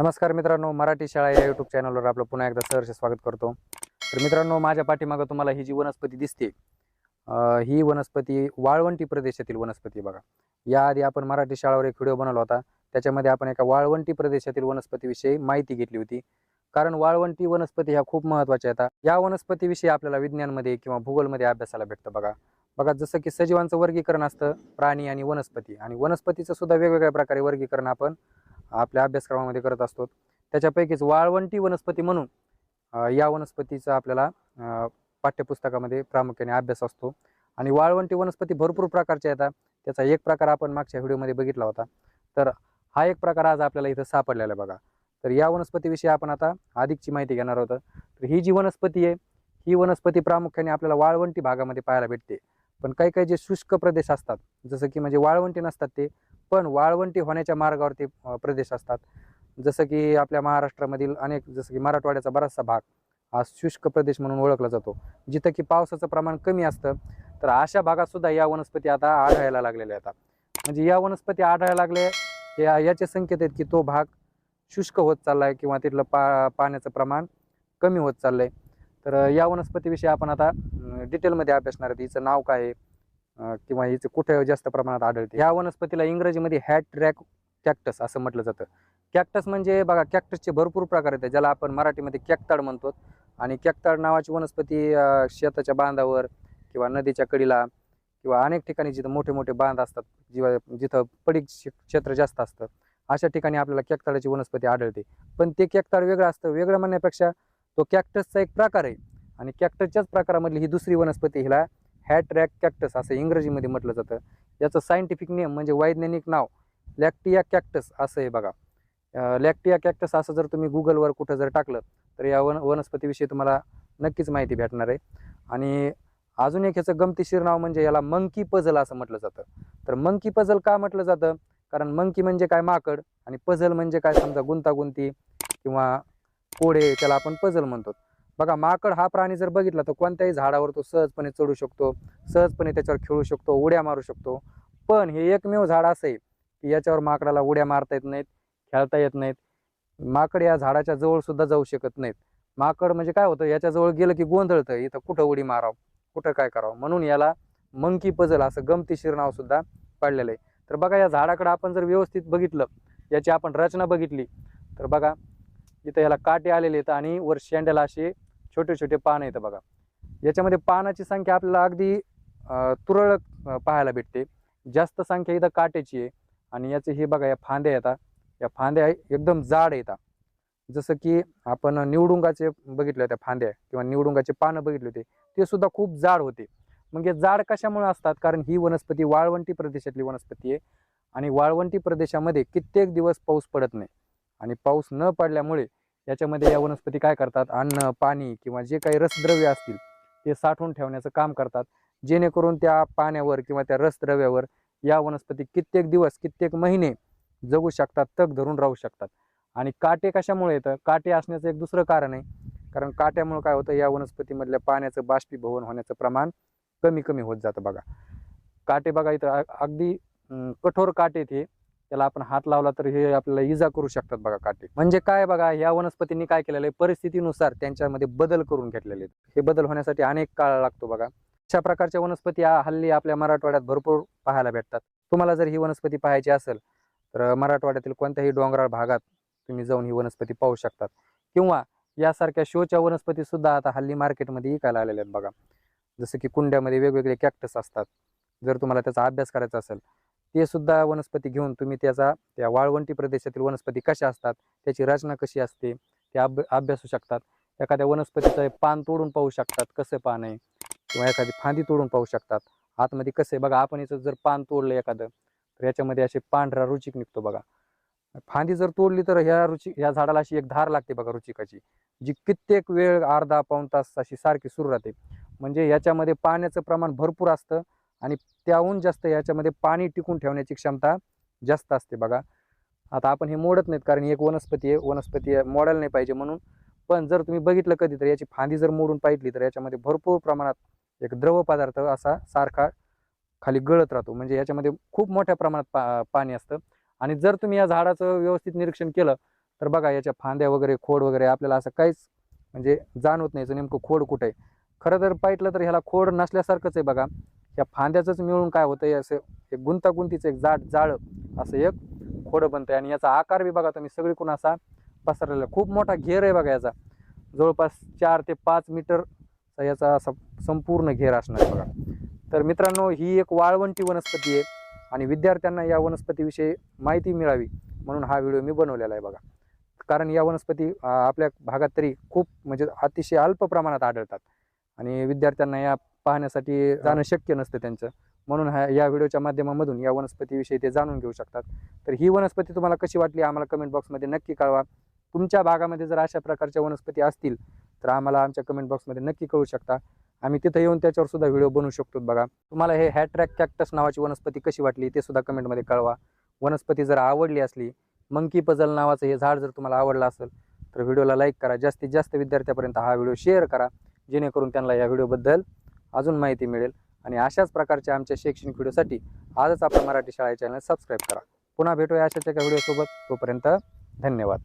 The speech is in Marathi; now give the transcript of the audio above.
नमस्कार मित्रांनो मराठी शाळा या युट्यूब चॅनलवर आपलं पुन्हा एकदा सहर्ष स्वागत करतो. तर मित्रांनो माझ्या पाठीमागं तुम्हाला ही जी वनस्पती दिसते ही वनस्पती वाळवंटी प्रदेशातील वनस्पती बघा. याआधी आपण मराठी शाळावर एक व्हिडिओ बनवला होता. त्याच्यामध्ये आपण एका वाळवंटी प्रदेशातील वनस्पतीविषयी माहिती घेतली होती. कारण वाळवंटी वनस्पती ह्या खूप महत्त्वाच्या आहेत. या वनस्पतीविषयी आपल्याला विज्ञानमध्ये किंवा भूगोलमध्ये अभ्यासाला भेटतं बघा. बघा जसं की सजीवांचं वर्गीकरण असतं प्राणी आणि वनस्पती. आणि वनस्पतीचं सुद्धा वेगवेगळ्या प्रकारे वर्गीकरण आपण आपल्या अभ्यासक्रमामध्ये करत असतो. त्याच्यापैकीच वाळवंटी वनस्पती म्हणून या वनस्पतीचा आपल्याला पाठ्यपुस्तकामध्ये प्रामुख्याने अभ्यास असतो. आणि वाळवंटी वनस्पती भरपूर प्रकारच्या येतात त्याचा एक प्रकार आपण मागच्या व्हिडिओमध्ये बघितला होता. तर हा एक प्रकार आज आपल्याला इथं सापडलेला आहे बघा. तर या वनस्पतीविषयी आपण आता अधिकची माहिती घेणार आहोत. तर ही जी वनस्पती आहे ही वनस्पती प्रामुख्याने आपल्याला वाळवंटी भागामध्ये पाहायला भेटते. पण काही काही जे शुष्क प्रदेश असतात जसं की म्हणजे वाळवंटी नसतात ते पण वाळवंटी होण्याच्या मार्गावरती प्रदेश असतात. जसं की आपल्या महाराष्ट्रामधील अनेक जसं की मराठवाड्याचा बराचसा भाग हा शुष्क प्रदेश म्हणून ओळखला जातो. जिथं की पावसाचं प्रमाण कमी असतं तर अशा भागात सुद्धा या वनस्पती आता आढळायला लागलेल्या आहेत. म्हणजे या वनस्पती आढळायला लागले या याचे संकेत आहेत की तो भाग शुष्क होत चालला आहे किंवा तिथलं पा पाण्याचं प्रमाण कमी होत चाललं आहे तर या वनस्पतीविषयी आपण आता डिटेलमध्ये अभ्यासणार आहेत. हिचं नाव काय आहे? किंवा हिचं कुठे जास्त प्रमाणात आढळते? या वनस्पतीला इंग्रजीमध्ये हॅट ट्रॅक कॅक्टस असं म्हटलं जातं. कॅक्टस म्हणजे बघा कॅक्टसचे भरपूर प्रकार आहेत ज्याला आपण मराठीमध्ये कॅक्ताड म्हणतो. आणि कॅक्ताड नावाची वनस्पती शेताच्या बांधावर किंवा नदीच्या कडीला किंवा अनेक ठिकाणी जिथं मोठे मोठे बांध असतात जिवा जिथं पडीक क्षेत्र जास्त असतं अशा ठिकाणी आपल्याला कॅक्ताडाची वनस्पती आढळते. पण ते कॅक्ताड वेगळं असतं. वेगळं म्हणण्यापेक्षा तो कॅक्टसचा एक प्रकार आहे. आणि कॅक्टसच्याच प्रकारामधली ही दुसरी वनस्पती हिला हॅट्रॅक कॅक्टस असं इंग्रजीमध्ये म्हटलं जातं. याचं सायंटिफिक नेम म्हणजे वैज्ञानिक नाव लॅक्टिया कॅक्टस असं आहे बघा. लॅक्टिया कॅक्टस असं जर तुम्ही गुगलवर कुठं जर टाकलं तर या वन वनस्पतीविषयी तुम्हाला नक्कीच माहिती भेटणार आहे. आणि अजून एक ह्याचं गमतीशीर नाव म्हणजे याला मंकी पझल असं म्हटलं जातं. तर मंकी पझल का म्हटलं जातं? कारण मंकी म्हणजे काय माकड आणि पझल म्हणजे काय? समजा गुंतागुंती किंवा कोडे त्याला आपण पजल म्हणतो. बघा माकड हा प्राणी जर बघितला तर कोणत्याही झाडावर तो सहजपणे चढू शकतो सहजपणे त्याच्यावर खेळू शकतो उड्या मारू शकतो. पण हे एकमेव झाड असं आहे की याच्यावर माकडाला उड्या मारता येत नाहीत खेळता येत नाहीत. माकड या झाडाच्या जवळ सुद्धा जाऊ शकत नाहीत. माकड म्हणजे काय होतं याच्याजवळ गेलं की गोंधळतं इथं कुठं उडी मारावं कुठं काय करावं. म्हणून याला मंकी पजल असं गमतीशीर नाव सुद्धा पडलेलं आहे. तर बघा या झाडाकडं आपण जर व्यवस्थित बघितलं याची आपण रचना बघितली तर बघा इथं याला काटे आलेले आहेत आणि वर शेंड्याला असे छोटे छोटे पानं येतं बघा. याच्यामध्ये पानाची संख्या आपल्याला अगदी तुरळक पाहायला भेटते. जास्त संख्या इथं काट्याची आहे. आणि याचे हे बघा या फांद्या येतात या फांद्या एकदम जाड येतात जसं की आपण निवडुंगाचे बघितले होत्या फांद्या किंवा निवडुंगाचे पानं बघितले होते. ते सुद्धा खूप जाड होते. मग हे जाड कशामुळे असतात? कारण ही वनस्पती वाळवंटी प्रदेशातली वनस्पती आहे. आणि वाळवंटी प्रदेशामध्ये कित्येक दिवस पाऊस पडत नाही. आणि पाऊस न पडल्यामुळे याच्यामध्ये या वनस्पती काय करतात? अन्न पाणी किंवा जे काही रसद्रव्य असतील ते साठवून ठेवण्याचं काम करतात. जेणेकरून त्या पाण्यावर किंवा त्या रसद्रव्यावर या वनस्पती कित्येक दिवस कित्येक महिने जगू शकतात तग धरून राहू शकतात. आणि काटे कशामुळे येतं? काटे असण्याचं एक दुसरं कारण आहे. कारण काट्यामुळे काय होतं? या वनस्पतीमधल्या पाण्याचं बाष्पीभवन होण्याचं प्रमाण कमी कमी होत जातं बघा. काटे बघा इथं अगदी कठोर काटे ते त्याला आपण हात लावला तर हे आपल्याला इजा करू शकतात बघा काटे. म्हणजे काय बघा या वनस्पतींनी काय केलेलं आहे? परिस्थितीनुसार त्यांच्यामध्ये बदल करून घेतलेले आहेत. हे बदल होण्यासाठी अनेक काळ लागतो बघा. अशा प्रकारच्या वनस्पती हल्ली आपल्या मराठवाड्यात भरपूर पाहायला भेटतात. तुम्हाला जर ही वनस्पती पाहायची असेल तर मराठवाड्यातील कोणत्याही डोंगराळ भागात तुम्ही जाऊन ही वनस्पती पाहू शकतात. किंवा यासारख्या शोच्या वनस्पती सुद्धा आता हल्ली मार्केटमध्ये विकायला आलेल्या आहेत बघा. जसं की कुंड्यामध्ये वेगवेगळे कॅक्टस असतात. जर तुम्हाला त्याचा अभ्यास करायचा असेल ते सुद्धा वनस्पती घेऊन तुम्ही त्याचा त्या वाळवंटी प्रदेशातील वनस्पती कशा असतात त्याची रचना कशी असते ते अभ अभ्यासू शकतात. एखाद्या वनस्पतीचं पान तोडून पाहू शकतात कसं पान आहे? किंवा एखादी फांदी तोडून पाहू शकतात. आतमध्ये कसं आहे? बघा आपण याचं जर पान तोडलं एखादं तर याच्यामध्ये असे पांढरा रुचिक निघतो बघा. फांदी जर तोडली तर ह्या रुची ह्या झाडाला अशी एक धार लागते बघा रुचिकाची जी कित्येक वेळ अर्धा पाऊण तास अशी सारखी सुरू राहते. म्हणजे याच्यामध्ये पाण्याचं प्रमाण भरपूर असतं आणि त्याहून जास्त याच्यामध्ये पाणी टिकून ठेवण्याची क्षमता जास्त असते बघा. आता आपण हे मोडत नाहीत कारण ही एक वनस्पती आहे. वनस्पती आहे, मोडायला नाही पाहिजे म्हणून. पण जर तुम्ही बघितलं कधी तर याची फांदी जर मोडून पाहिली तर याच्यामध्ये भरपूर प्रमाणात एक द्रव पदार्थ असा सारखा खाली गळत राहतो. म्हणजे याच्यामध्ये खूप मोठ्या प्रमाणात पा पाणी असतं. आणि जर तुम्ही या झाडाचं व्यवस्थित निरीक्षण केलं तर बघा याच्या फांद्या वगैरे खोड वगैरे आपल्याला असं काहीच म्हणजे जाणवत नाही. याचं नेमकं खोड कुठं आहे? खरं तर पाहिलं तर ह्याला खोड नसल्यासारखंच आहे बघा. या फांद्याचंच मिळून काय होतं असं एक गुंतागुंतीचं एक जाड जाळ असं एक खोडं बनतंय. आणि याचा आकार बी बघा तुम्ही सगळीकडून असा पसरलेला आहे. खूप मोठा घेर आहे बघा याचा. जवळपास चार ते पाच मीटर याचा असा संपूर्ण घेर असणार आहे बघा. तर मित्रांनो ही एक वाळवंटी वनस्पती आहे आणि विद्यार्थ्यांना या वनस्पतीविषयी माहिती मिळावी म्हणून हा व्हिडिओ मी बनवलेला आहे बघा. कारण या वनस्पती आपल्या भागात तरी खूप म्हणजे अतिशय अल्प प्रमाणात आढळतात. आणि विद्यार्थ्यांना या पाहण्यासाठी जाणं शक्य नसतं त्यांचं. म्हणून हा या व्हिडिओच्या माध्यमामधून या वनस्पतीविषयी ते जाणून घेऊ शकतात. तर ही वनस्पती तुम्हाला कशी वाटली आम्हाला कमेंट बॉक्समध्ये नक्की कळवा. तुमच्या भागामध्ये जर अशा प्रकारच्या वनस्पती असतील तर आम्हाला आमच्या कमेंट बॉक्समध्ये नक्की कळू शकता. आम्ही तिथं येऊन त्याच्यावर सुद्धा व्हिडिओ बनवू शकतो बघा. तुम्हाला हे हॅट्रॅक कॅक्टस नावाची वनस्पती कशी वाटली ते सुद्धा कमेंटमध्ये कळवा. वनस्पती जर आवडली असली मंकी पझल नावाचं हे झाड जर तुम्हाला आवडलं असेल तर व्हिडिओला लाईक करा. जास्तीत जास्त विद्यार्थ्यापर्यंत हा व्हिडिओ शेअर करा. जेणेकरून त्यांना या व्हिडिओबद्दल अजून माहिती मिळेल. आणि अशाच प्रकारच्या आमच्या शैक्षणिक व्हिडिओसाठी आजच आपल्या मराठी शाळा चॅनल सबस्क्राईब करा. पुन्हा भेटूया अशाच एका व्हिडिओसोबत. तोपर्यंत धन्यवाद.